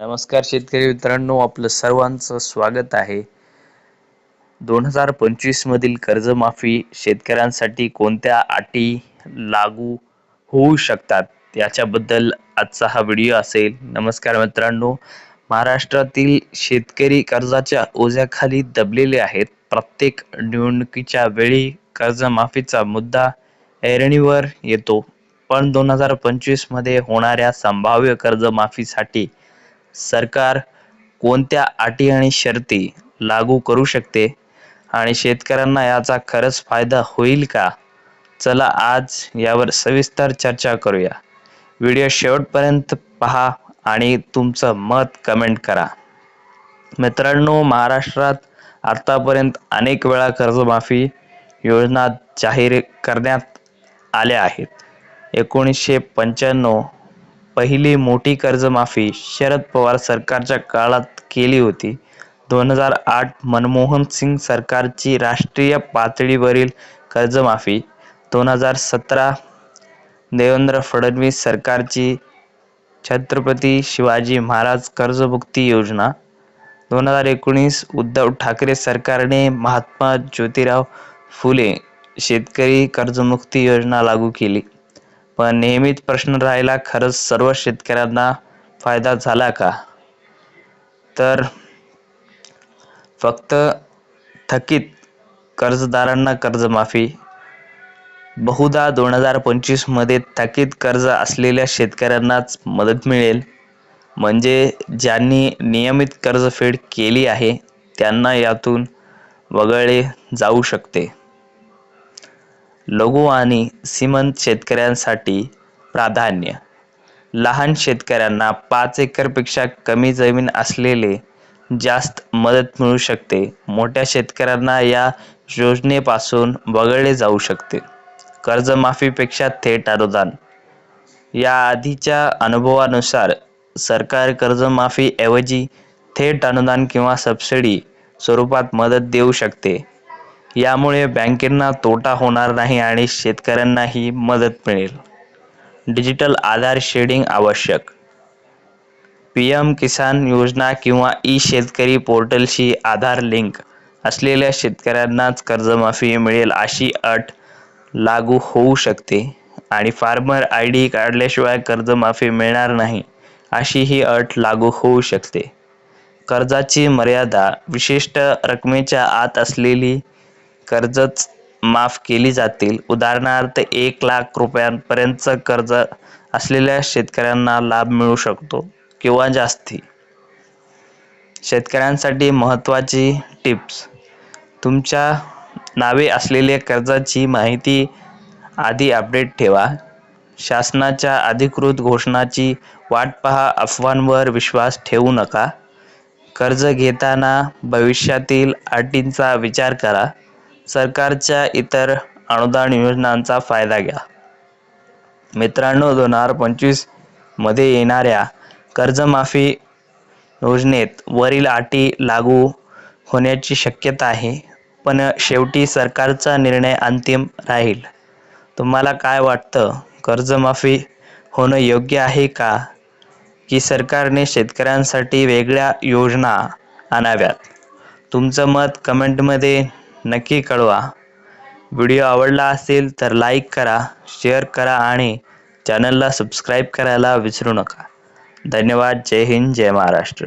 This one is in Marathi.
नमस्कार शेतकरी मित्रांनो आपलं सर्वांचं स्वागत आहे. दोन हजार पंचवीस मधील कर्जमाफी शेतकऱ्यांसाठी कोणत्या अटी लागू होऊ शकतात? याच्याबद्दल आजचा हा व्हिडिओ असेल. नमस्कार मित्रांनो महाराष्ट्रातील शेतकरी कर्जाच्या ओझ्याखाली दबलेले आहेत. प्रत्येक निवडणुकीच्या वेळी कर्जमाफीचा मुद्दा ऐरणीवर येतो. पण दोन हजार पंचवीसमध्ये होणाऱ्या संभाव्य कर्जमाफीसाठी सरकार कोणत्या अटी आणि शर्ती लागू करू शकते? आणि शेतकऱ्यांना याचा खरंच फायदा होईल का? चला आज यावर सविस्तर चर्चा करूया. व्हिडिओ शेवटपर्यंत पहा आणि तुमचं मत कमेंट करा. मित्रांनो महाराष्ट्रात आतापर्यंत अनेक वेळा कर्जमाफी योजना जाहीर करण्यात आल्या आहेत. एकोणीसशे पंच्याण्णव पहिली मोठी कर्जमाफी शरद पवार सरकारच्या काळात केली होती. दोन हजार आठ मनमोहन सिंग सरकारची राष्ट्रीय पातळीवरील कर्जमाफी दोन हजार सतरा देवेंद्र फडणवीस सरकारची छत्रपती शिवाजी महाराज कर्जमुक्ती योजना दोन हजार एकोणीस उद्धव ठाकरे सरकारने महात्मा ज्योतिराव फुले शेतकरी कर्जमुक्ती योजना लागू केली. पण नेहमीच प्रश्न राहिला खरंच सर्व शेतकऱ्यांना फायदा झाला का? तर फक्त थकीत कर्जदारांना कर्जमाफी. बहुधा दोन हजार पंचवीसमध्ये थकीत कर्ज असलेल्या शेतकऱ्यांनाच मदत मिळेल. म्हणजे ज्यांनी नियमित कर्जफेड केली आहे त्यांना यातून वगळले जाऊ शकते. लघु आणि सीमंत शेतकऱ्यांसाठी प्राधान्य. लहान शेतकऱ्यांना पाच एकरपेक्षा कमी जमीन असलेले जास्त मदत मिळू शकते. मोठ्या शेतकऱ्यांना या योजनेपासून वगळले जाऊ शकते. कर्जमाफीपेक्षा थेट अनुदान. या आधीच्या अनुभवानुसार सरकार कर्जमाफीऐवजी थेट अनुदान किंवा सबसिडी स्वरूपात मदत देऊ शकते. यामुळे बँकेंना तोटा होणार नाही आणि शेतकऱ्यांनाही मदत मिळेल. डिजिटल आधार शेडिंग आवश्यक. पी एम किसान योजना किंवा ई शेतकरी पोर्टलशी आधार लिंक असलेल्या शेतकऱ्यांनाच कर्जमाफी मिळेल अशी अट लागू होऊ शकते आणि फार्मर आय डी काढल्याशिवाय कर्जमाफी मिळणार नाही अशी ही अट लागू होऊ शकते. कर्जाची मर्यादा विशिष्ट रकमेच्या आत असलेली कर्जच माफ केली जातील. उदाहरणार्थ एक लाख रुपयांपर्यंतचं कर्ज असलेल्या शेतकऱ्यांना लाभ मिळू शकतो किंवा जास्ती. शेतकऱ्यांसाठी महत्त्वाची टिप्स. तुमच्या नावे असलेल्या कर्जाची माहिती आधी अपडेट ठेवा. शासनाच्या अधिकृत घोषणाची वाट पहा अफवांवर विश्वास ठेवू नका. कर्ज घेताना भविष्यातील अटींचा विचार करा. सरकारच्या इतर अनुदान योजनांचा फायदा घ्या. मित्रांनो दोन हजार पंचवीसमध्ये येणाऱ्या कर्जमाफी योजनेत वरील अटी लागू होण्याची शक्यता आहे पण शेवटी सरकारचा निर्णय अंतिम राहील. तुम्हाला काय वाटतं? कर्जमाफी होणं योग्य आहे का? की सरकारने शेतकऱ्यांसाठी वेगळ्या योजना आणाव्यात? तुमचं मत कमेंटमध्ये नक्की कळवा. व्हिडिओ आवडला असेल तर लाईक करा शेअर करा आणि चॅनलला सबस्क्राईब करायला विसरू नका. धन्यवाद. जय हिंद. जय महाराष्ट्र.